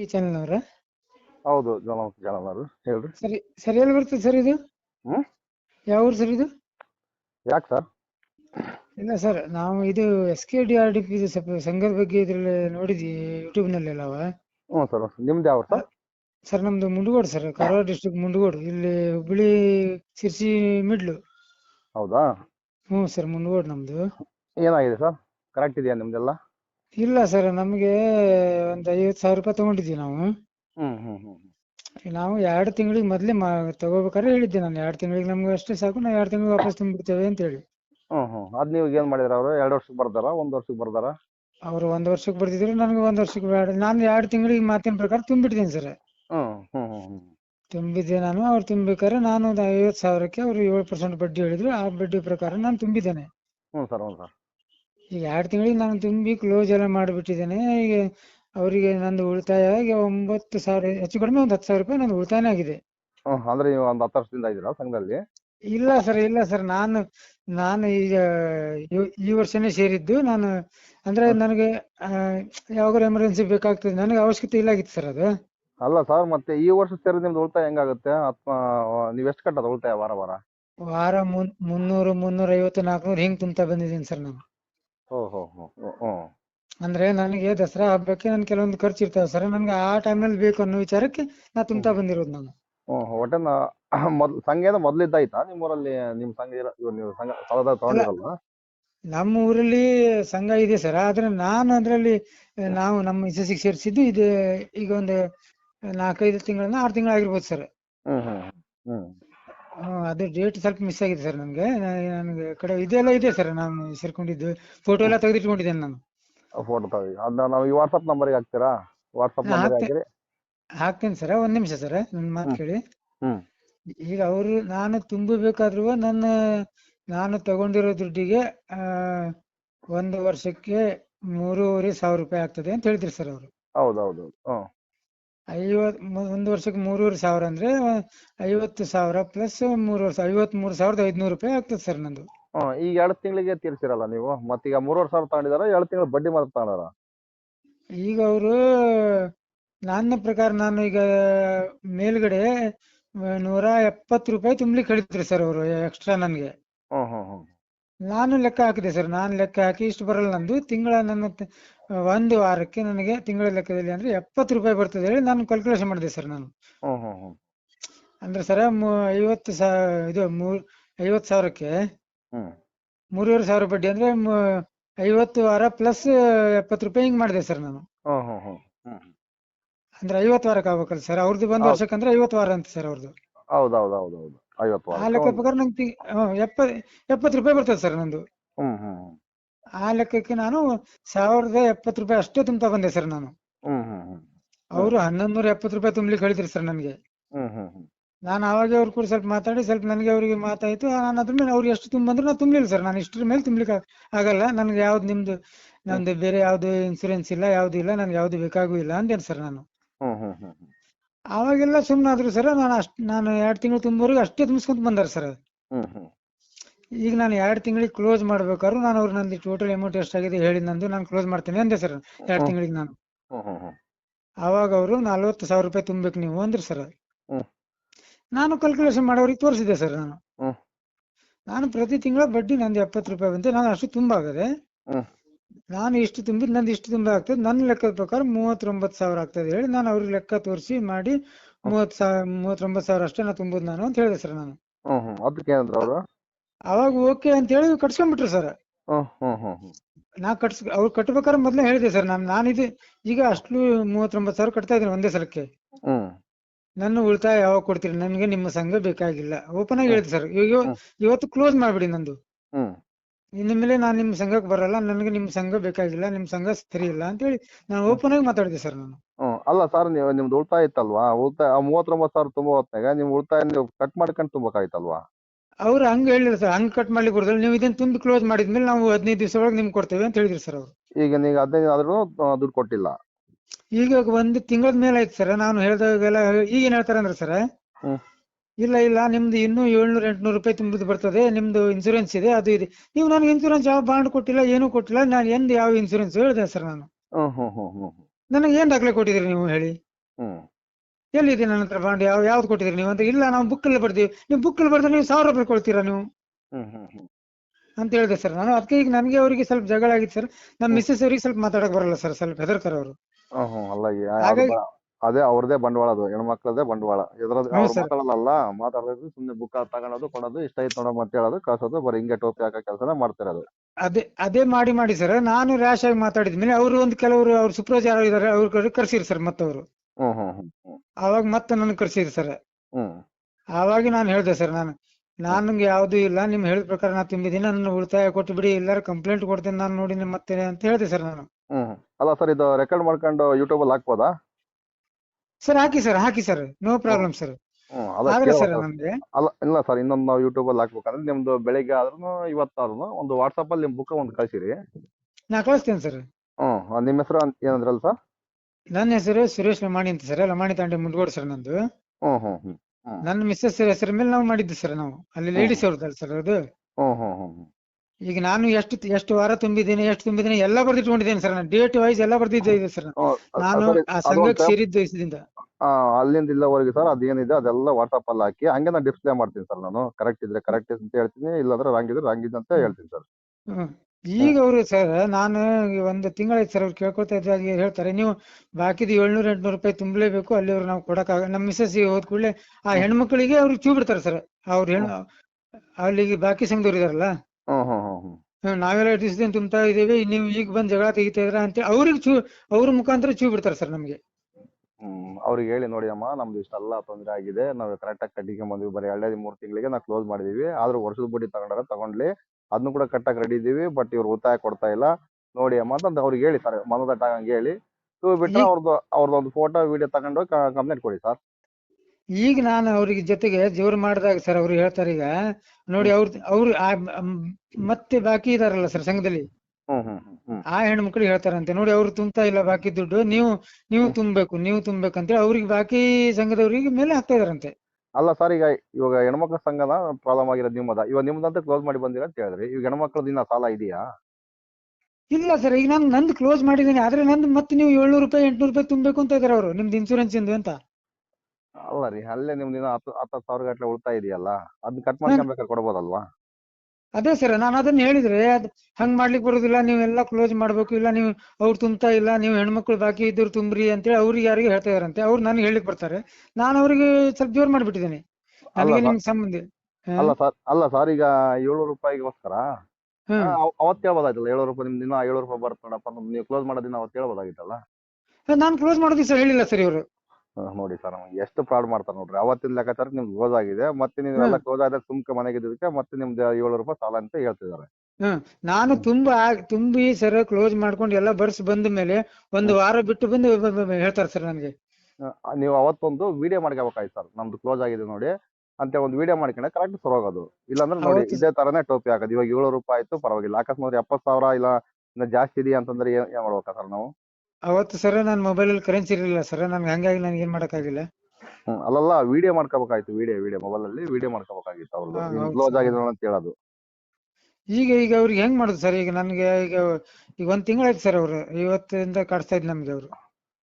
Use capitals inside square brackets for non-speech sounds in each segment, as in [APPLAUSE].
ಈ ಚಾನೆಲ್ ಅವರ ಹೌದು ಜನ ಅವರು ಹೇಳ್ರಿ. ಸರಿ ಸರಿ ಎಲ್ಲಿ ಬರ್ತದೆ ಸರ್ ಇದು? ಹ್ಮ್? ಯಾವ ಊರು ಸರ್ ಇದು? ಯಾಕೆ ಸರ್ ಇಲ್ಲ ಸರ್ ನಾವು ಇದು S K D R D P ಸ್ವಲ್ಪ ಸಂಘದ ಬಗ್ಗೆ ಇದ್ರಲ್ಲಿ ನೋಡಿದ್ವಿ ಯೂಟ್ಯೂಬ್ನಲ್ಲೆಲ್ಲ ಅವ. ಹ್ಞೂ ಸರ್ ನಿಮ್ದು ಯಾವ ಸರ್ ಸರ್ ನಮ್ದು ಮುಂಡಗೋಡು ಸರ್ ಕಾರವಾರ ಡಿಸ್ಟ್ರಿಕ್ಟ್ ಮುಂಡಗೋಡು ಇಲ್ಲಿ ಹುಬ್ಳಿ ಶಿರ್ಸಿ ಮಿಡ್ಲು ಹೌದಾ? ಹ್ಞೂ ಸರ್ ಮುಂಡಗೋಡು ನಮ್ದು. ಏನಾಗಿದೆ ಸರ್ ಕರೆಕ್ಟ್ ಇದೆಯಾ ನಿಮ್ದೆಲ್ಲ? ಇಲ್ಲ ಸರ್ ನಮಗೆ ಒಂದು ಐವತ್ತು ಸಾವಿರ ರೂಪಾಯಿ ತಗೊಂಡಿದ್ವಿ ನಾವು. ಹ್ಮ್ ಹ್ಮ್ ಹ್ಮ್ ನಾವು ಎರಡು ತಿಂಗಳಿಗೆ ಮೊದಲೇ ಮಾ ತಗೋಬೇಕಾದ್ರೆ ಹೇಳಿದ್ದೆ ನಾನು. ಎರಡು ತಿಂಗಳಿಗೆ ನಮ್ಗೆ ಅಷ್ಟೇ ಸಾಕು ನಾವು ಎರಡು ತಿಂಗಳಿಗೆ ವಾಪಸ್ ತುಂಬಿಡ್ತೇವೆ ಅಂತ ಹೇಳಿ ಹ್ಮ್ ಹ್ಮ್. ಅದ್ ನೀವು ಏನ್ ಮಾಡಿದ್ರ ಅವ್ರು? ಎರಡು ವರ್ಷಕ್ಕೆ ಬರ್ದಾರ ಒಂದ್ ವರ್ಷಕ್ಕೆ ಬರ್ದಾರ? ಅವರು ಒಂದ್ ವರ್ಷಕ್ಕೆ ಬರ್ತಿದ್ರು ನನಗೆ ಒಂದು ವರ್ಷಕ್ಕೆ ಬೇಡ. ನಾನು ಎರಡು ತಿಂಗಳಿಗೆ ಮಾತಿನ ಪ್ರಕಾರ ತುಂಬಿಟ್ಟಿದ್ದೀನಿ ಸರ್ ಹ್ಮ್ ಹ್ಮ್ ಹ್ಮ್ ಹ್ಮ್. ತುಂಬಿದ್ದೆ ನಾನು ಅವ್ರು ತುಂಬೇಕಾದ್ರೆ ನಾನು ಒಂದು ಐವತ್ತು ಸಾವಿರಕ್ಕೆ ಅವರು ಏಳು ಪರ್ಸೆಂಟ್ ಬಡ್ಡಿ ಹೇಳಿದ್ರು. ಆ ಬಡ್ಡಿ ಪ್ರಕಾರ ನಾನು ತುಂಬಿದ್ದೇನೆ. ಹ್ಞೂ ಸರ್ ಹ್ಞೂ ಸರ್ ಈಗ ಎರಡು ತಿಂಗಳಿಗೆ ನಾನು ತುಂಬಿ ಕ್ಲೋಸ್ ಎಲ್ಲ ಮಾಡಿಬಿಟ್ಟಿದ್ದೇನೆ. ಈಗ ಅವರಿಗೆ ನಂದು ಉಳಿತಾಯ ಈಗ ಒಂಬತ್ತು ಸಾವಿರ ಹೆಚ್ಚು ಕಡಿಮೆ ಒಂದು ಹತ್ತು ಸಾವಿರ ರೂಪಾಯಿ ನಂದು ಉಳಿತಾಯನೇ ಆಗಿದೆ. ಹ್ಮ್ ಅಂದ್ರೆ ನೀವು ಒಂದು ಹತ್ತು ವರ್ಷದಿಂದ ಇದ್ದೀರಾ ಸಂಘದಲ್ಲಿ? ಇಲ್ಲ ಸರ್ ಇಲ್ಲ ಸರ್ ನಾನು ನಾನು ಈಗ ಈ- ಈ ವರ್ಷನೇ ಸೇರಿದ್ದು. ನಾನು ಅಂದ್ರೆ ನನಗೆ ಯಾವಾಗ ಎಮರ್ಜೆನ್ಸಿ ಬೇಕಾಗ್ತದೆ. ನನಗೆ ಅವಶ್ಯಕತೆ ಇಲ್ಲ ಆಗಿತ್ತು ಸರ್ ಅದು. ಅಲ್ಲ ಸರ್ ಮತ್ತೆ ಈ ವರ್ಷ ಸೇರಿ ನಿಮ್ದು ಉಳಿತಾಯ ಹೆಂಗಾಗುತ್ತೆ? ಅಥವಾ ನೀವು ಎಷ್ಟು ಕಟ್ಟೋದು ಉಳಿತಾಯ ವಾರ ವಾರ? ವಾರ ಮುನ್ ಮುನ್ನೂರು ಮುನ್ನೂರ ಐವತ್ತು ನಾಲ್ಕುನೂರು ಹಿಂಗ್ ತುಂಬ್ತಾ ಬಂದಿದ್ದೀನಿ ಸರ್ ನಾನು. ಓ ಹೋ ಹೋ ಹೋ ಹ್ಮ್ ಅಂದ್ರೆ ನನಗೆ ದಸರಾ ಹಬ್ಬಕ್ಕೆ ನನ್ ಕೆಲವೊಂದು ಖರ್ಚು ಇರ್ತದೆ. ಸರ್ ನನ್ಗೆ ಆ ಟೈಮ್ನಲ್ಲಿ ಬೇಕು ಅನ್ನೋ ವಿಚಾರಕ್ಕೆ ನಾ ತುಂಬ್ತಾ ಬಂದಿರೋದು ನಾನು. ಹ್ಮ್ ಒಟ್ಟೆ [CLEARS THROAT] ಮೊದ್ಲು ಸಂಘದ ಮೊದ್ಲಿದ್ದಾಯ್ತಾ? ನಿಮ್ಮೂರಲ್ಲಿ ನಿಮ್ ಸಂಘ ಇರೋ ಇವ್ ನೀವು ಸಂಘ ತಗೊಂಡಿರಲ್ಲ? ನಮ್ಮ ಊರಲ್ಲಿ ಸಂಘ ಇದೆ ಸರ್. ಆದ್ರೆ ನಾನು ಅದ್ರಲ್ಲಿ ನಾವು ನಮ್ಮ ಮಿಸಸ್ಸಿಗೆ ಸೇರಿಸಿದ್ದು ಇದು ಈಗ ಒಂದು ನಾಲ್ಕೈದು ತಿಂಗಳನ್ನ ಆರು ತಿಂಗಳು ಆಗಿರ್ಬೋದು ಸರ್ ಹ್ಮ್. ಹ್ಮ್, ಅದು ಡೇಟ್ ಸ್ವಲ್ಪ ಮಿಸ್ ಆಗಿದೆ ಸರ್ ನನಗೆ. ನನಗೆ ಕಡೆ ಇದೆಲ್ಲ ಇದೆ ಸರ್ ನಾನು ಸೇರ್ಕೊಂಡಿದ್ದು. ಫೋಟೋ ಎಲ್ಲ ತೆಗೆದಿಟ್ಕೊಂಡಿದ್ದೇನೆ ನಾನು. ಫೋಟೋ ತಗೊಳ್ಳಿ ಅದನ್ನ ನಾವು ಈ ವಾಟ್ಸಪ್ ನಂಬರ್ಗೆ ಹಾಕ್ತೀರಾ? ವಾಟ್ಸಪ್ ಹಾ, ನಂಬರ್ ಹಾಕ್ತೆ- ಹಾಕಿರಿ. ಹಾಕ್ತೇನೆ ಸರ್ ಒಂದ್ ನಿಮಿಷ ಸರ್ ನನ್ನ ಮಾತು ಕೇಳಿ. ಹ್ಮ್. ಈಗ ಅವರು ನಾನು ತುಂಬಬೇಕಾದ್ರೂ ನನ್ನ ನಾನು ತಗೊಂಡಿರೋ ದುಡ್ಡಿಗೆ ಆ ಒಂದು ವರ್ಷಕ್ಕೆ ಮೂರುವರೆ ಸಾವಿರ ರೂಪಾಯಿ ಆಗ್ತದೆ ಅಂತ ಹೇಳಿದ್ರು ಸರ್ ಅವರು. ಹೌದು ಹೌದು ಹ್ಮ್. ಐವತ್ ಒಂದು ವರ್ಷಕ್ಕೆ ಮೂರುವರೆ ಸಾವಿರ ಅಂದ್ರೆ ಐವತ್ತು ಸಾವಿರ ಪ್ಲಸ್ ಮೂರು ವರ್ಷ ಐವತ್ಮೂರು ಸಾವಿರದ ಐದ್ನೂರು ರೂಪಾಯಿ ಆಗ್ತದೆ ಸರ್ ನಂದು. ಹ್ಮ್ ಈಗ ಎರಡು ತಿಂಗಳಿಗೆ ತೀರ್ಸಿರಲ್ಲ ನೀವು? ಮತ್ತೀಗ ಮೂರುವರೆ ಸಾವಿರ ತಗೊಂಡಿದಾರ ಎರಡು ತಿಂಗಳು ಬಡ್ಡಿ ಮಾತ್ರ ತಗೊಂಡಾರ? ಈಗ ಅವರು ನನ್ನ ಪ್ರಕಾರ ನಾನು ಈಗ ಮೇಲ್ಗಡೆ ನೂರ ಎಪ್ಪತ್ತು ರೂಪಾಯಿ ತುಂಬ್ಲಿಕ್ಕೆ ಹೇಳಿದ್ರು ಸರ್ ಅವರು ಎಕ್ಸ್ಟ್ರಾ ನನಗೆ. ಹ್ಮ್ ಹ್ಮ್ ಹ್ಮ್. ನಾನು ಲೆಕ್ಕ ಹಾಕಿದೆ ಸರ್. ನಾನು ಲೆಕ್ಕ ಹಾಕಿ ಇಷ್ಟು ಬರಲ್ಲ ನಂದು. ತಿಂಗಳ ನನ್ನ ಒಂದು ವಾರಕ್ಕೆ ನನಗೆ ತಿಂಗಳ ಲೆಕ್ಕದಲ್ಲಿ ಅಂದ್ರೆ ಎಪ್ಪತ್ತು ರೂಪಾಯಿ ಬರ್ತದೆ ಹೇಳಿ ನಾನು ಕ್ಯಾಲ್ಕುಲೇಷನ್ ಮಾಡಿದೆ ಸರ್ ನಾನು. ಅಂದ್ರೆ ಸರ ಐವತ್ತು ಸಾವಿರ ಇದು ಮೂರ್ ಐವತ್ತು ಸಾವಿರಕ್ಕೆ ಮೂರುವರೆ ಸಾವಿರ ಬಡ್ಡಿ ಅಂದ್ರೆ ಐವತ್ತು ವಾರ ಪ್ಲಸ್ ಎಪ್ಪತ್ತು ರೂಪಾಯಿ ಹಿಂಗ್ ಮಾಡಿದೆ ಸರ್ ನಾನು. ಅಂದ್ರೆ ಐವತ್ತು ವಾರಕ್ಕೆ ಆಗ್ಬೇಕಲ್ಲ ಸರ್. ಅವ್ರದ್ದು ಒಂದು. ವರ್ಷಕ್ಕೆ ಅಂದ್ರೆ ಐವತ್ತು ವಾರ ಅಂತ ಸರ್ ಅವ್ರದ್ದು ಹೌದು. ಐವತ್ತು ಆ ಲೆಕ್ಕ ಪ್ರಕಾರ ನಂಗೆ ಎಪ್ಪತ್ತು ರೂಪಾಯಿ ಬರ್ತದೆ ಸರ್ ನಂದು. ಹ್ಮ್ ಹ್ಮ್ ಹ್ಮ್. ಆ ಲೆಕ್ಕಕ್ಕೆ ನಾನು ಸಾವಿರದ ಎಪ್ಪತ್ತು ರೂಪಾಯಿ ಅಷ್ಟೇ ತುಂಬ್ತಾ ಬಂದೆ ಸರ್ ನಾನು. ಹ್ಮ್ ಹ್ಮ್ ಹ್ಮ್. ಅವರು ಹನ್ನೊಂದು ನೂರ ಎಪ್ಪತ್ತು ರೂಪಾಯಿ ತುಂಬ್ಲಿಕ್ಕೆ ಹೇಳಿದ್ರು ಸರ್ ನನಗೆ. ಹ್ಮ್ ಹ್ಮ್ ಹ್ಮ್. ನಾನು ಅವಾಗ ಅವ್ರ ಕೂಡ ಸ್ವಲ್ಪ ಮಾತಾಡಿ ಸ್ವಲ್ಪ ನನಗೆ ಅವರಿಗೆ ಮಾತಾಯ್ತು. ನಾನು ಅದ್ರ ಮೇಲೆ ಅವ್ರು ಎಷ್ಟು ತುಂಬಂದ್ರು ನಾನು ತುಂಬಲಿಲ್ಲ ಸರ್. ನಾನು ಇಷ್ಟರ ಮೇಲೆ ತುಂಬಲಿಕ್ಕೆ ಆಗಲ್ಲ. ನನಗೆ ಯಾವ್ದು ನಿಮ್ದು ನಂದು ಬೇರೆ ಯಾವ್ದು ಇನ್ಸೂರೆನ್ಸ್ ಇಲ್ಲ ಯಾವ್ದು ಇಲ್ಲ ನನ್ಗೆ ಯಾವ್ದು ಬೇಕಾಗೂ ಇಲ್ಲ ಅಂದೇನು ಸರ್ ನಾನು. ಹ್ಮ್ ಹ್ಮ್ ಹ್ಮ್. ಅವಾಗೆಲ್ಲ ಸುಮ್ಮನಾದ್ರು ಸರ್ ನಾನು ಅಷ್ಟ್ ನಾನು ಎರಡ್ ತಿಂಗಳು ತುಂಬುವರೆಗೆ ಅಷ್ಟೇ ತುಂಬಿಸ್ಕೊಂತ ಬಂದಾರ ಸರ್ ಹ್ಮ್ ಹ್ಮ್ ಈಗ ನಾನು ಎರಡ್ ತಿಂಗಳಿಗೆ ಕ್ಲೋಸ್ ಮಾಡ್ಬೇಕಾದ್ರು ನಾನು ಅವ್ರು ನಂದು ಟೋಟಲ್ ಅಮೌಂಟ್ ಎಷ್ಟಾಗಿದೆ ಹೇಳಿ ನಂದು ನಾನು ಕ್ಲೋಸ್ ಮಾಡ್ತೇನೆ ಅಂದೆ ಸರ್ ಎರಡ್. ತಿಂಗಳಿಗೆ ನಾನು ಹ್ಮ್ ಹ್ಮ್ ಹ್ಮ್ ಅವಾಗ ಅವರು ನಲ್ವತ್ತು ಸಾವಿರ ರೂಪಾಯಿ ತುಂಬಬೇಕು ನೀವು ಅಂದ್ರು ಸರ್ ಹ್ಮ್. ನಾನು ಕ್ಯಾಲ್ಕುಲೇಷನ್ ಮಾಡೋರಿಗೆ ತೋರಿಸಿದೆ ಸರ್ ನಾನು ಹ್ಮ್. ನಾನು ಪ್ರತಿ ತಿಂಗಳ ಬಡ್ಡಿ ನಂದು ಎಪ್ಪತ್ತು ರೂಪಾಯಿ ಬಂತು ನಾನು ಅಷ್ಟು ತುಂಬಾಗದೆ ಹ್ಮ್. ನಾನು ಇಷ್ಟು ತುಂಬಿದ್ ನಂದು ಇಷ್ಟು ತುಂಬ ಆಗ್ತದೆ? ನನ್ನ ಲೆಕ್ಕದ ಪ್ರಕಾರ ಮೂವತ್ತೊಂಬತ್ತು ಸಾವಿರ ಆಗ್ತದೆ. ಹೇಳಿ ನಾನು ಅವ್ರಿಗೆ ಲೆಕ್ಕ ತೋರಿಸಿ ಮಾಡಿ ಮೂವತ್ ಸಾವಿರ ಮೂವತ್ತೊಂಬತ್ತು ಸಾವಿರ ಅಷ್ಟೇ ನಾ ತುಂಬೋದು ನಾನು ಅಂತ ಹೇಳಿದೆ ಸರ್ ನಾನು. ಹ್ಮ್ ಹ್ಮ್. ಅದಕ್ಕೆ ಏನಂದ್ರ ಅವರು? ಅವಾಗ ಓಕೆ ಅಂತ ಹೇಳಿ ಕಟ್ಸ್ಕೊಂಡ್ಬಿಟ್ರು ಸರ್. ಹ್ಮ್ ಹ್ಮ್ ಹ್ಮ್ ಹ್ಮ್. ನಾ ಕಟ್ಸ್ ಅವ್ರು ಕಟ್ಬೇಕಾದ್ರೆ ಮೊದಲೇ ಹೇಳಿದೆ ಸರ್ ನಾನು ನಾನಿದೆ ಈಗ ಅಷ್ಟು ಮೂವತ್ತೊಂಬತ್ತು ಸಾವಿರ ಕಟ್ತಾ ಇದ್ದೀನಿ ಒಂದೇ ಸಲಕ್ಕೆ. ಹ್ಮ್. ನನ್ನ ಉಳಿತಾಯ ಯಾವಾಗ ಕೊಡ್ತೀರಿ? ನನಗೆ ನಿಮ್ಮ ಸಂಘ ಬೇಕಾಗಿಲ್ಲ. ಓಪನ್ ಆಗಿ ಹೇಳಿದೆ ಸರ್. ಇವತ್ತು ಕ್ಲೋಸ್ ಮಾಡ್ಬಿಡಿ ನಂದು. ಹ್ಮ್. ಇನ್ನು ಮೇಲೆ ನಾನು ನಿಮ್ಮ ಸಂಘಕ್ಕೆ ಬರಲ್ಲ ನನಗೆ ನಿಮ್ಮ ಸಂಘ ಬೇಕಾಗಿಲ್ಲ ನಿಮ್ಮ ಸಂಘ ಸರಿ ಇಲ್ಲ ಅಂತ ಹೇಳಿ ನಾನು ಓಪನ್ ಆಗಿ ಮಾತಾಡಿದೆ ಸರ್ ನಾನು. ಹ್ಮ್ ಅಲ್ಲ ಸರ್ ನೀವು ನಿಮ್ದು ಉಳಿತಾಯ ಇತ್ತಲ್ವಾ? ಉಳಿತಾಯ ಮೂವತ್ತೊಂಬತ್ತು ಸಾವಿರ ತುಂಬೋ ಹೊತ್ನಾಗ ನಿಮ್ ಉಳ್ತಾಯ ನೀವು ಕಟ್ ಮಾಡ್ಕೊಂಡು ತುಂಬಬೇಕಾಯ್ತಲ್ವಾ? ಅವ್ರು ಹಂಗ ಹೇಳಿಲ್ಲ ಸರ್ ಹಂಗ್ ಕಟ್ ಮಾಡ್ಲಿಕ್ಕೆ ಬರೋದಿಲ್ಲ ನೀವು ಇದನ್ನ ತುಂಬಿ ಕ್ಲೋಸ್ ಮಾಡಿದ್ಮೇಲೆ ನಾವು ಹದಿನೈದು ದಿವಸ ಒಳಗೆ ನಿಮ್ಗೆ ಕೊಡ್ತೇವೆ ಅಂತ ಹೇಳಿದ್ರು ಸರ್ ಅವರು. ಈಗ ನೀವು ಹದಿನೈದು ಆದ್ರೂ ದುಡ್ಡು ಕೊಟ್ಟಿಲ್ಲ? ಈಗ ಒಂದು ತಿಂಗಳದ ಮೇಲೆ ಆಯ್ತು ಸರ್ ನಾನು ಹೇಳ್ದಾಗೆಲ್ಲ ಈಗ ಏನ್ ಹೇಳ್ತಾರೆ ಅಂದ್ರೆ ಸರ್ ಹ್ಮ್. ಇಲ್ಲ ಇಲ್ಲ ನಿಮ್ದು ಇನ್ನೂ ಏಳ್ನೂರ ಎಂಟುನೂರು ರೂಪಾಯಿ ತುಂಬಿದ್ ಬರ್ತದೆ ನಿಮ್ದು ಇನ್ಸೂರೆನ್ಸ್ ಇದೆ ಅದು ಇದೆ. ನೀವು ನನಗೆ ಇನ್ಸೂರೆನ್ಸ್ ಯಾವ ಬಾಂಡ್ ಕೊಟ್ಟಿಲ್ಲ ಏನು ಕೊಟ್ಟಿಲ್ಲ ನಾನು ಎಂದ್ ಯಾವ ಇನ್ಸೂರೆನ್ಸ್ ಹೇಳಿದೆ ಸರ್ ನಾನು. ನನಗೆ ಏನ್ ದಾಖಲೆ ಕೊಟ್ಟಿದ್ರಿ ನೀವು ಹೇಳಿ? ಎಲ್ಲಿದೆ ನನ್ನ ಹತ್ರ ಬಾಂಡ್ ಯಾವ ಯಾವ್ದು ಕೊಟ್ಟಿದ್ರಿ ನೀವು? ಅಂತ ಇಲ್ಲ ನಾವು ಬುಕ್ ಅಲ್ಲಿ ಬರ್ತೀವಿ. ನೀವು ಬುಕ್ ಅಲ್ಲಿ ಬರ್ದ್ರೆ ನೀವು ಸಾವಿರ ರೂಪಾಯಿ ಕೊಡ್ತೀರಾ ನೀವು? ಅಂತ ಹೇಳಿದೆ ಸರ್ ನಾನು. ಅದಕ್ಕೆ ಈಗ ನನಗೆ ಅವರಿಗೆ ಸ್ವಲ್ಪ ಜಗಳ ಆಗಿತ್ತು ಸರ್. ನಮ್ಮ ಮಿಸ್ಸಸ್ ಅವರಿಗೆ ಸ್ವಲ್ಪ ಮಾತಾಡಕ್ ಬರಲ್ಲ ಸರ್ ಸ್ವಲ್ಪ ಹೆದರ್ತಾರೆ ಅವರು. ಹಾಗಾಗಿ- ಅದೇ ಅವ್ರದೇ ಬಂಡವಾಳ ಅದು ಹೆಣ್ಮಕ್ಳದೇ ಬಂಡವಾಳ. ಇದ್ರದ್ದು ಅವ್ರು. ಮಾತಾಡಲ್ಲ ಮಾತಾಡೋದು ಸುಮ್ನೆ ಬುಕ್ ತಗೊಳೋದು ಕೊಡೋದು ಇಷ್ಟ ಐತ್ ನೋಡೋ ಮತ್ತೆ ಹೇಳೋದು ಕಳ್ಸೋದು ಬರೀ ಹಿಂಗೆ ಟೋಪಿ ಹಾಕೋ ಕೆಲಸನ ಮಾಡ್ತಿರೋದು. ಅದೇ ಅದೇ ಮಾಡಿ ಮಾಡಿ ಸರ್ ನಾನು ರ್ಯಾಶ್ ಆಗಿ ಮಾತಾಡಿದ್ಮೇಲೆ ಅವರು ಒಂದು ಕೆಲವರು ಅವ್ರ ಸುಪ್ರೋಜ್ ಯಾರು ಇದಾರೆ ಅವ್ರ ಕರ್ಸಿರಿ ಸರ್ ಮತ್ತವರು. ಹ್ಮ್ ಹ್ಮ್ ಹ್ಮ್ ಹ್ಮ್. ಅವಾಗ ಮತ್ತೆ ನನ್ ಕರ್ಸಿರಿ ಸರ್. ಹ್ಮ್. ಅವಾಗ ನಾನು ಹೇಳ್ದೆ ಸರ್ ನಾನು ನಂಗೆ ಯಾವ್ದು ಇಲ್ಲ ನಿಮ್ ಹೇಳಿದ ಪ್ರಕಾರ ನಾ ತುಂಬಿದೀನಿ ನನ್ನ ಉಳಿತಾಯ ಕೊಟ್ಟು ಬಿಡಿ ಎಲ್ಲಾರು ಕಂಪ್ಲೇಂಟ್ ಕೊಡ್ತೇನೆ ನಾನು ನೋಡಿ ಮತ್ತೆ ಅಂತ ಹೇಳ್ದೆ ಸರ್ ನಾನು. ಹ್ಮ್. ಅಲ್ಲ ಸರ್ ಇದು ರೆಕಾರ್ಡ್ ಮಾಡ್ಕೊಂಡು ಯೂಟ್ಯೂಬ್ ಅಲ್ಲಿ ಹಾಕ್ಬೋದಾ? ಸರ್ ಹಾಕಿ ಸರ್ ಹಾಕಿ sir no problem sir hmm ಅಲ್ಲ ಆದ್ರೆ ಸರ್ ಅಲ್ಲ ಇಲ್ಲ ಸರ್ ಇನ್ನೊಂದು ನಾವು ಯೂಟ್ಯೂಬ್ ಅಲ್ಲಿ ಹಾಕ್ಬೇಕಂದ್ರೆ ನಿಮ್ದು ಬೆಳಿಗ್ಗೆ ಆದ್ರೂ ಇವತ್ತಾದ್ರೂ ಒಂದು ವಾಟ್ಸಪ್ ಅಲ್ಲಿ ನಿಮ್ ಬುಕ್ ಒಂದು ಕಳ್ಸಿರಿ. ನಾ ಕಳಿಸ್ತೇನೆ ಸರ್ ಹ್ಮ್ ಆ, ನಿಮ್ಮ ಹೆಸರು ಏನಂದ್ರಲ್ಲ ಸರ್ ನನ್ನ ಹೆಸರು ಸುರೇಶ್ ಲಮಾಣಿ ಅಂತ ಸರ್ ಲಮಾಣಿ ತಾಂಡೆ ಮುಂಡ್ಗೋಡ್ ಸರ್ ನಂದು. ಹ್ಮ್ ಹ್ಮ್ ಹ್ಮ್ ಹ್ಮ್. ನನ್ನ ಮಿಸ್ಸಸ್ ಹೆಸರ ಮೇಲೆ ನಾವು ಮಾಡಿದ್ದು ಸರ್ ನಾವು. ಅಲ್ಲಿ ಲೇಡೀಸ್ ಅವ್ರದ್ದಲ್ಲ ಸರ್ ಅದು. ಹ್ಮ್ ಹ್ಮ್ ಹ್ಮ್ ಹ್ಮ್. ಈಗ ನಾನು ಎಷ್ಟು ಎಷ್ಟು ವಾರ ತುಂಬಿದ್ದೀನಿ ಎಷ್ಟು ತುಂಬಿದ್ದೀನಿ ಎಲ್ಲ ಬರ್ದಿಟ್ಕೊಂಡಿದ್ದೇನೆ ಸರ್ ನಾನು ಡೇಟ್ ವೈಸ್ ಎಲ್ಲ ಬರ್ದಿದ್ದೆ ಇದೆ ಸರ್ ನಾನು ಆ ಸಂಘಕ್ಕೆ ಸೇರಿದ್ದ ಆ, ಅಲ್ಲಿಂದ ಇಲ್ಲವರೆಗೆ ಸರ್ ಅದೇನಿದೆ ಅದೆಲ್ಲ ವಾಟ್ಸಪ್ ಅಲ್ಲಿ ಹಾಕಿ ಹಂಗೆ ನಾನು ಡಿಸ್ಪ್ಲೇ ಮಾಡ್ತೀನಿ ಸರ್ ನಾನು. ಕರೆಕ್ಟ್ ಇದ್ರೆ ಕರೆಕ್ಟ್ ಅಂತ ಹೇಳ್ತೀನಿ ಇಲ್ಲಾಂದ್ರೆ ರಾಂಗ್ ಇದ್ರೆ ರಾಂಗ್ ಇದೆ ಅಂತ ಹೇಳ್ತೀನಿ ಸರ್ ಈಗ ಅವರು ಸರ್ ನಾನು ಒಂದು ತಿಂಗಳಾಯ್ತು ಸರ್ ಅವ್ರು ಕೇಳ್ಕೊತಾ ಇದ್ದಾಗ ಹೇಳ್ತಾರೆ ನೀವು ಬಾಕಿದು ಏಳ್ನೂರ ಎಂಟ್ನೂರು ರೂಪಾಯಿ ತುಂಬಲೇಬೇಕು ಅಲ್ಲಿ ಅವ್ರು ನಾವು ಕೊಡಕ್ಕಾಗ ನಮ್ಮ ಮಿಸ್ಸಸ್ ಹೋದ ಕೂಡಲೇ ಆ ಹೆಣ್ಮಕ್ಳಿಗೆ ಅವ್ರಿಗೆ ಚೂ ಬಿಡ್ತಾರೆ ಸರ್ ಅವ್ರ ಹೆಣ್ಣು ಅಲ್ಲಿಗೆ ಬಾಕಿ ಸಂಘದವ್ರು ಇದಾರಲ್ಲ. ಹ್ಮ್ ಹ್ಮ್ ಹ್ಮ್ ಹ್ಮ್. ಹ್ಮ್, ನಾವೆಲ್ಲ ದಿವಸದಿಂದ ತುಂಬ್ತಾ ಇದೀವಿ ನೀವು ಈಗ ಬಂದ್ ಜಗಳ ತೆಗಿತಾ ಇದ್ರ ಅಂತ ಅವ್ರಿಗೆ ಚೂ ಅವ್ರ ಮುಖಾಂತರ ಚೂ ಬಿಡ್ತಾರೆ ಸರ್ ನಮ್ಗೆ. ಹ್ಮ್ ಅವ್ರಿಗೆ ಹೇಳಿ ನೋಡಿ ಅಮ್ಮ ನಮ್ದು ಇಷ್ಟೆಲ್ಲ ತೊಂದರೆ ಆಗಿದೆ ನಾವು ಕರೆಕ್ಟ್ ಆಗಿ ಕಟ್ಟಿಗೆ ಬಂದ್ವಿ ಬರೀ ಎರಡೇ ಮೂರ್ ತಿಂಗಳಿಗೆ ನಾವು ಕ್ಲೋಸ್ ಮಾಡಿದೀವಿ ಆದ್ರೂ ವರ್ಷದ ಬಡ್ಡಿ ತಗೊಂಡಾರ ತಗೊಂಡ್ಲಿ ಅದನ್ನು ಕೂಡ ಕಟ್ಟಕ್ ರೆಡಿ ಇದೀವಿ ಬಟ್ ಇವ್ರು ಒತ್ತಾಯ ಕೊಡ್ತಾ ಇಲ್ಲ. ನೋಡಿ ಅಮ್ಮ ಅಂತ ಅವ್ರಿಗೆ ಹೇಳಿ ಸರ್ ಹಂಗೆ ಹೇಳಿ. ಚೂ ಬಿಟ್ರೆ ಅವ್ರದ್ದು ಅವ್ರದ್ದು ಒಂದು ಫೋಟೋ ವಿಡಿಯೋ ತಗೊಂಡು ಕಂಪ್ಲೇಂಟ್ ಕೊಡಿ ಸರ್. ಈಗ ನಾನು ಅವ್ರಿಗೆ ಜೊತೆಗೆ ಜೋರು ಮಾಡಿದಾಗ ಸರ್ ಅವ್ರು ಹೇಳ್ತಾರೆ ಈಗ ನೋಡಿ ಅವ್ರ ಅವ್ರು ಆ ಮತ್ತೆ ಬಾಕಿ ಇದಾರಲ್ಲ ಸರ್ ಸಂಘದಲ್ಲಿ. ಆ ಹೆಣ್ಮಕ್ಳಿಗೆ ಹೇಳ್ತಾರಂತೆ ನೋಡಿ ಅವ್ರು ತುಂಬ್ತಾ ಇಲ್ಲ ಬಾಕಿ ದುಡ್ಡು ನೀವು ನೀವು ತುಂಬಬೇಕು ನೀವು ತುಂಬಬೇಕಂತೇಳಿ ಅವ್ರಿಗೆ ಬಾಕಿ ಸಂಘದವ್ರಿಗೆ ಮೇಲೆ ಹಾಕ್ತಾ ಇದಾರಂತೆ ಅಲ್ಲ ಸರ್ ಈಗ ಇವಾಗ ಹೆಣ್ಮಕ್ಳ ಸಂಘದ ಪ್ರಾಬ್ಲಮ್ ಆಗಿರೋದು ನಿಮ್ಮದ. ಇವಾಗ ನಿಮ್ದಂತ ಕ್ಲೋಸ್ ಮಾಡಿ ಬಂದಿರ ಅಂತ ಹೇಳಿದ್ರಿ. ಈಗ ಹೆಣ್ಮಕ್ಳದ್ದು ಇನ್ನ ಸಾಲ ಇದೆಯಾ? ಇಲ್ಲ ಸರ್ ಈಗ ನಾನು ನಂದು ಕ್ಲೋಸ್ ಮಾಡಿದ್ದೀನಿ ಆದ್ರೆ ನಂದು ಮತ್ತೆ ನೀವು ಏಳ್ನೂರು ರೂಪಾಯಿ ಎಂಟ್ನೂರು ರೂಪಾಯಿ ತುಂಬಬೇಕು ಅಂತ ಇದಾರೆ ಅವರು ನಿಮ್ದು ಇನ್ಸೂರೆನ್ಸ್ ಇಂದು ಅಂತ. ಅಲ್ಲ ರೀ ಅಲ್ಲೇ ನಿಮ್ದು ಇನ್ನ ಹತ್ತು ಹತ್ತು ಸಾವಿರ ಗಟ್ಲೆ ಉಳಿತಾಯ ಇದೆಯಲ್ಲ ಅದನ್ನ ಕಟ್ ಮಾಡ್ಕೊಂಬೇಕಾದ್ರೆ ಕೊಡ್ಬೋದಲ್ವಾ? ಅದೇ ಸರ್ ನಾನು ಅದನ್ನ ಹೇಳಿದ್ರೆ ಅದ್ ಹಂಗ್ ಮಾಡ್ಲಿಕ್ಕೆ ಬರುದಿಲ್ಲ ನೀವೆಲ್ಲ ಕ್ಲೋಸ್ ಮಾಡ್ಬೇಕು ಇಲ್ಲ ನೀವು ಅವ್ರು ತುಂಬ್ತಾ ಇಲ್ಲ ನೀವು ಹೆಣ್ಮಕ್ಳು ಬಾಕಿ ಇದ್ರು ತುಂಬ್ರಿ ಅಂತೇಳಿ ಅವ್ರಿಗೆ ಯಾರಿಗೆ ಹೇಳ್ತಾ ಇದಾರಂತೆ ಅವ್ರು ನನಗೆ ಹೇಳಿಕ್ ಬರ್ತಾರೆ. ನಾನು ಅವ್ರಿಗೆ ಸ್ವಲ್ಪ ಜೋರ್ ಮಾಡ್ಬಿಟ್ಟಿದ್ದೇನೆ. ನನಗೆ ನಿಮ್ ನಿಮ್ಗೆ ಸಂಬಂಧ ಅಲ್ಲ ಸರ್ ಅಲ್ಲ ಸರ್ ಈಗ ಏಳ್ನೂರು ರೂಪಾಯಿಗೋಸ್ಕರ ಹ್ಮ್. ಅವತ್ತು ಹೇಳ್ಬೋದಾಯ್ತಲ್ಲ ಏಳ್ನೂರು ರೂಪಾಯಿ ನಿಮ್ ದಿನ ಏಳ್ನೂರು ರೂಪಾಯಿ ಬರುತ್ತೆ ನೋಡಪ್ಪ ನೀವು ಕ್ಲೋಸ್ ಮಾಡೋದಿನ ಅವತ್ತು ಹೇಳ್ಬೋದಾಗಿತ್ತಲ್ಲ? ನಾನು ಕ್ಲೋಸ್ ಮಾಡೋದು ಸರ್ ಹೇಳಿಲ್ಲ ಸರ್ ಇವರು. ನೋಡಿ ಸರ್ ಎಷ್ಟು ಫ್ರಾಡ್ ಮಾಡ್ತಾರೆ ನೋಡ್ರಿ. ಅವತ್ತಿನ ಲೆಕ್ಕಾಚಾರಕ್ಕೆ ನಿಮ್ಗೆ ಕ್ಲೋಸ್ ಆಗಿದೆ. ಮತ್ತೆ ನೀವು ಎಲ್ಲ ಕ್ಲೋಸ್ ಆದ್ರೆ ಸುಮ್ಕೆ ಮನೆಗೆ ಇದ್ದಕ್ಕೆ ಮತ್ತೆ ನಿಮ್ದು ಏಳ್ನೂರು ರೂಪಾಯಿ ಸಾಲ ಅಂತ ಹೇಳ್ತಿದ್ದಾರೆ. ನಾನು ತುಂಬಾ ತುಂಬಿ ಸರ್ ಕ್ಲೋಸ್ ಮಾಡ್ಕೊಂಡು ಎಲ್ಲ ಬರ್ಸ್ ಬಂದ ಮೇಲೆ ಒಂದು ವಾರ ಬಿಟ್ಟು ಬಂದು ಹೇಳ್ತಾರೆ ಸರ್ ನನಗೆ. ನೀವು ಅವತ್ತೊಂದು ವಿಡಿಯೋ ಮಾಡ್ಕೋಬೇಕಾಯ್ತು ಸರ್. ನಮ್ದು ಕ್ಲೋಸ್ ಆಗಿದೆ ನೋಡಿ. ಅಂತ ಒಂದು ವಿಡಿಯೋ ಮಾಡ್ಕೊಂಡ್ರೆ ಕರೆಕ್ಟ್ ಸರೋಗೋದು ಇಲ್ಲಾಂದ್ರೆ ನೋಡಿ ಇದೇ ತರನೇ ಟೋಪಿ ಹಾಕೋದು. ಇವಾಗ ಏಳು ರೂಪಾಯಿ ಆಯ್ತು ಪರವಾಗಿಲ್ಲ. ಅಕಸ್ಮಾತ್ ಎಪ್ಪತ್ತು ಸಾವಿರ ಇಲ್ಲ ಇನ್ನ ಜಾಸ್ತಿ ಇದೆಯಾ ಅಂತಂದ್ರೆ ಏನ್ ಏನ್ ಮಾಡ್ಬೇಕಾ ಸರ್ ನಾವು? ಅವತ್ತು ಸರ್ ನನ್ನ ಮೊಬೈಲಲ್ಲಿ ಕರೆನ್ಸಿ ಇರಲಿಲ್ಲ ಸರ್ ನನ್ಗೆ ಹಂಗಾಗಿ ನನಗೆ ಏನ್ ಮಾಡಕ್ಕಾಗಿಲ್ಲ. ಹ್ಮ್ ಅಲ್ಲಲ್ಲ ವಿಡಿಯೋ ಮಾಡ್ಕೋಬೇಕಾಯ್ತು ವಿಡಿಯೋ ವಿಡಿಯೋ ಮೊಬೈಲ್ ಅಲ್ಲಿ ವಿಡಿಯೋ ಮಾಡ್ಕೋಬೇಕಾಗಿತ್ತು ಹಾ, ಅವ್ರದ್ದು ಕ್ಲೋಸ್ sir. ಆಗಿದೆ ನೋಡು ಅಂತ ಹೇಳೋದು. ಈಗ ಈಗ ಅವ್ರಿಗೆ ಹೆಂಗ್ ಮಾಡುದು ಸರ್? ಈಗ ನನಗೆ ಈಗ ಈಗ ಒಂದ್ ತಿಂಗಳಾಯ್ತು ಸರ್ ಅವರು. ಇವತ್ತಿಂದ ಕಾಡ್ಸ್ತಾ ಇದ್ ನಮ್ಗೆ ಅವರು.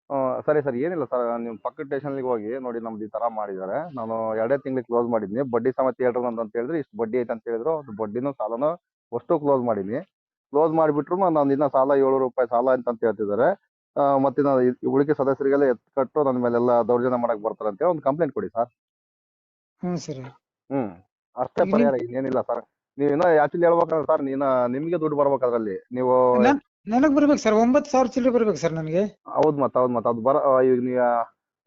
ಆ, ಸರಿ ಸರ್. ಏನಿಲ್ಲ ಸರ್ ನೀವು ಪಕ್ಕದ ಸ್ಟೇಷನ್ಗೆ ಹೋಗಿ ನೋಡಿ ನಮ್ದು ಈ ತರ ಮಾಡಿದ್ದಾರೆ. ನಾನು ಎರಡೇ ತಿಂಗಳು ಕ್ಲೋಸ್ ಮಾಡಿದ್ನಿ. ಬಡ್ಡಿ ಸಮೇತ ಹೇಳ್ರಿ ನಂದು ಅಂತ ಹೇಳಿದ್ರೆ ಇಷ್ಟು ಬಡ್ಡಿ ಐತೆ ಅಂತ ಹೇಳಿದ್ರು. ಅದು ಬಡ್ಡಿನೂ ಸಾಲನೂ ಅಷ್ಟು ಕ್ಲೋಸ್ ಮಾಡೀನಿ ಕ್ಲೋಸ್ ಮಾಡಿಬಿಟ್ರು ನಾನು ಇನ್ನ ಸಾಲ ಏಳ್ನೂರು ರೂಪಾಯಿ ಸಾಲ ಅಂತ ಅಂತ ಹೇಳ್ತಿದ್ದಾರೆ. ಮತ್ತೆ ಉಳಿಕೆ ಸದಸ್ಯರಿಗೆಲ್ಲ ಎತ್ ಕಟ್ಟು ನನ್ನ ಮೇಲೆಲ್ಲ ದೌರ್ಜನ್ಯ ಮಾಡಕ್ ಬರ್ತಾರೆ ಅಂತ ಒಂದು ಕಂಪ್ಲೇಂಟ್ ಕೊಡಿ ಸರ್ ಹ್ಮ್ ಸರ್. ಹ್ಮ್. ಅಷ್ಟೇ ಪರಿಹಾರ ಇನ್ನೇನಿಲ್ಲ ಸರ್ ನೀವು ಇನ್ನ ಆಕ್ಚುಲಿ ಹೇಳ್ಬೇಕಂದ್ರೆ ಸರ್ ನೀನ ನಿಮ್ಗೆ ದುಡ್ಡು ಬರ್ಬೇಕು ಅದ್ರಲ್ಲಿ. ನೀವು ನನ್ ನನಗ್ ಬರ್ಬೇಕು ಸರ್ ಒಂಬತ್ತು ಸಾವಿರ ಚಿಲ್ಲರೆ ಬರ್ಬೇಕು ಸರ್ ನನಗೆ. ಹೌದ್ ಮತ್ತ ಹೌದ್ ಮತ್ತ ಅದು ಬರ ಈಗ ನೀವು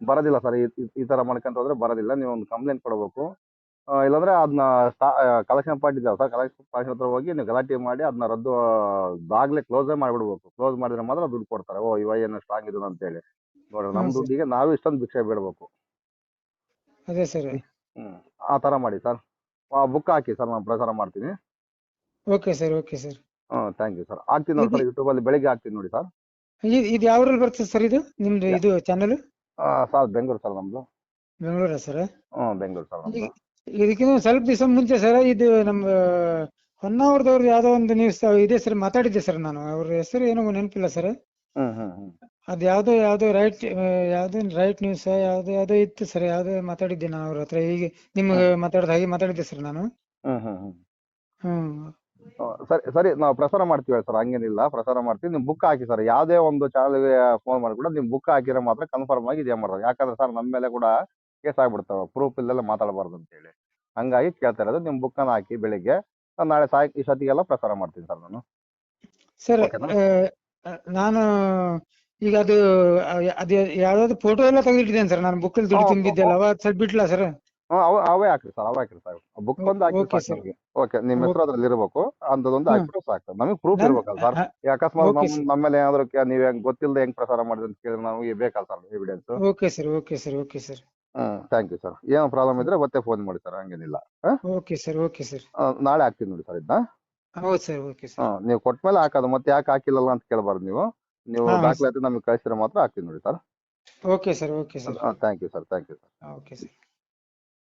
ಬರೋದಿಲ್ಲ ಸರ್ ಈ ತರ ಮಾಡ್ಕೊಂತ ಹೋದ್ರೆ ಬರೋದಿಲ್ಲ. ನೀವು ಒಂದು ಕಂಪ್ಲೇಂಟ್ ಕೊಡಬೇಕು. ಇಲ್ಲಾಂದ್ರೆ ಅದನ್ನ ಕಲೆಕ್ಷನ್ ಪಾರ್ಟಿ ಇದಾವೆ ಸರ್ ಕಲೆಕ್ಷನ್ ಪಾರ್ಟಿ ಹತ್ರ ಹೋಗಿ ನೀವು ಗಲಾಟೆ ಮಾಡಿ ಅದನ್ನ ರದ್ದು ಬಾಗ್ಲೇ ಕ್ಲೋಸೇ ಮಾಡಿಬಿಡ್ಬೇಕು. ಕ್ಲೋಸ್ ಮಾಡಿದ್ರೆ ಮಾತ್ರ ದುಡ್ಡು ಕೊಡ್ತಾರೆ. ಓ ಇವ ಏನು ಸ್ಟ್ರಾಂಗ್ ಇದ್ದು ಅಂತ ಹೇಳಿ ನೋಡ್ರಿ ನಮ್ ಹ್ಮ್ sir. ದುಡ್ಡಿಗೆ ನಾವು ಇಷ್ಟೊಂದು ಭಿಕ್ಷೆ ಬಿಡ್ಬೇಕು. ಅದೇ ಸರ್ ಆ ತರ ಮಾಡಿ ಸರ್ ಬುಕ್ ಹಾಕಿ ಸರ್ ನಾನು ಪ್ರಸಾರ ಮಾಡ್ತೀನಿ. Okay sir okay sir hmm thank you sir ಹಾಕ್ತೀನಿ ನೋಡಿ ಸರ್ ಯೂಟ್ಯೂಬ್ ಅಲ್ಲಿ ಬೆಳಿಗ್ಗೆ ಹಾಕ್ತೀನಿ ನೋಡಿ ಸರ್ ಇದು ಯಾವ್ರಲ್ಲಿ ಬರ್ತದೆ ಸರ್ ಇದು? ನಿಮ್ದು ಇದು ಚಾನಲ್ ಸರ್ ಬೆಂಗಳೂರು ಸರ್ ನಮ್ದು. ಬೆಂಗಳೂರ ಸರ್ ಹ್ಮ್ ಬೆಂಗಳೂರು ಸರ್ ನಮ್ದು. ಇದಕ್ಕಿಂತ ಸ್ವಲ್ಪ ದಿವಸ ಮುಂಚೆ ಸರ್ ಇದು ನಮ್ಮ ಹೊನ್ನಾವರದವ್ರು ಯಾವ್ದೋ ಒಂದು ನ್ಯೂಸ್ ಇದೆ ಸರ್ ಮಾತಾಡಿದ್ದೆ ಸರ್ ನಾನು. ಅವ್ರ ಹೆಸರು ಏನೋ ನೆನಪಿಲ್ಲ ಸರ್. ಅದ್ ಯಾವ್ದೋ ಯಾವ್ದೋ ರೈಟ್ ಯಾವ್ದೋ ರೈಟ್ ನ್ಯೂಸ್ ಯಾವ್ದೋ ಯಾವ್ದೋ ಇತ್ತು ಸರ್ ಯಾವ್ದೋ ಮಾತಾಡಿದ್ದೆ ನಾನು ಅವ್ರ ಹತ್ರ. ಈಗ ನಿಮ್ಗೆ ಮಾತಾಡ್ದ ಹಾಗೆ ಮಾತಾಡಿದ್ದೆ ಸರ್ ನಾನು. ಹ್ಮ್ ಸರಿ ಸರಿ ನಾವು ಪ್ರಸಾರ ಮಾಡ್ತೀವಿ ಸರ್ ಹಂಗೇನಿಲ್ಲ. ಪ್ರಸಾರ ಮಾಡ್ತೀವಿ. ನೀವು ಬುಕ್ ಹಾಕಿ ಸರ್ ಯಾವುದೇ ಒಂದು ಚಾನಲ್ಗೆ ಫೋನ್ ಮಾಡಿ ಕೂಡ ನೀವು ಬುಕ್ ಹಾಕಿರೋ ಮಾತ್ರ ಕನ್ಫರ್ಮ್ ಆಗಿ ಇದೇ ಮಾಡೋದು ಯಾಕಂದ್ರೆ ಸರ್ ನಮ್ಮ ಮೇಲೆ ಕೂಡ ಕೇಸ್ ಆಗ್ಬಿಡ್ತಾವ. ಪ್ರೂಫ್ ಇಲ್ದೆಲ್ಲ ಮಾತಾಡಬಾರ್ದು ಅಂತೇಳಿ. ಹಂಗಾಗಿ ಕೇಳ್ತಾ ಇರೋದು ನಿಮ್ಮ ಬುಕ್ಕನ್ನು ಹಾಕಿ ಬೆಳಿಗ್ಗೆ ನಾಳೆ ನಾಳೆ ಈ ಸತಿಗೆಲ್ಲ ಪ್ರಸಾರ ಮಾಡ್ತೀನಿ ಸರ್ ನಾನು. ಸರ್ ನಾನು ಈಗ ಅದು ಅದು ಯಾವ್ದಾದ್ರು ಫೋಟೋ ಎಲ್ಲ ತೆಗೆದಿಟ್ಟಿದ್ದೇನೆ ಸರ್ ನಾನು ಬುಕ್ಕಲ್ಲಿ ದುಡ್ಡು ತುಂಬಿದ್ದೆಲ್ಲ ಅವ ಸರ್ ಬಿಟ್ಲಾ ಸರ್ ಅವ ಅವೇ ಹಾಕ್ರಿ ಸರ್ ಅವೇ ಹಾಕ್ರಿ ಸರ್ ಬುಕ್ ಒಂದು ಹಾಕಿ. ನಮಗೆ. ಓಕೆ ನಿಮ್ಮ ಹೆಸರು ಅದ್ರಲ್ಲಿ ಇರ್ಬೇಕು. ಅಂತದೊಂದು. ಹಾಕ್ಬಿಟ್ಟು ಸಾಕು. ನಮಗೆ ಪ್ರೂಫ್ ಇರ್ಬೇಕಲ್ಲ ಸರ್ ಅಕಸ್ಮಾತ್ ನಮ್ಮ. ಮೇಲೆ ಏನಾದ್ರು ನೀವು ಹೆಂಗ್ ಗೊತ್ತಿಲ್ಲದೆ ಹೆಂಗ್ ಪ್ರಸಾರ ಮಾಡಿದ್ರೆ ಅಂತ ಕೇಳಿದ್ರೆ ನಮಗೆ ಬೇಕಲ್ಲ sir evidence okay sir okay sir okay sir hmm. Thank you sir ಏನೋ ಪ್ರಾಬ್ಲಮ್ ಇದ್ರೆ ಮತ್ತೆ ಫೋನ್ ಮಾಡಿ ಸರ್ ಹಂಗೇನಿಲ್ಲ? ಓಕೆ ಸರ್ ಓಕೆ ಸರ್ ನಾಳೆ ಹಾಕ್ತೀನಿ ನೋಡಿ ಸರ್ ಇದನ್ನ ಹೌದು ಸರ್ ಓಕೆ ಸರ್ ಹಾಂ ನೀವು ಕೊಟ್ಮೇಲೆ ಹಾಕೋದು. ಮತ್ತೆ ಯಾಕೆ ಹಾಕಿಲ್ಲಲ್ಲ ಅಂತ ಕೇಳಬಾರ್ದು ನೀವು. ನೀವು ಹಾ, ದಾಖಲಾತಿ ನಮಗೆ ಕಳಿಸಿದ್ರೆ ಮಾತ್ರ ಹಾಕ್ತೀನಿ ನೋಡಿ sir okay sir okay sir thank you sir thank you sir okay sir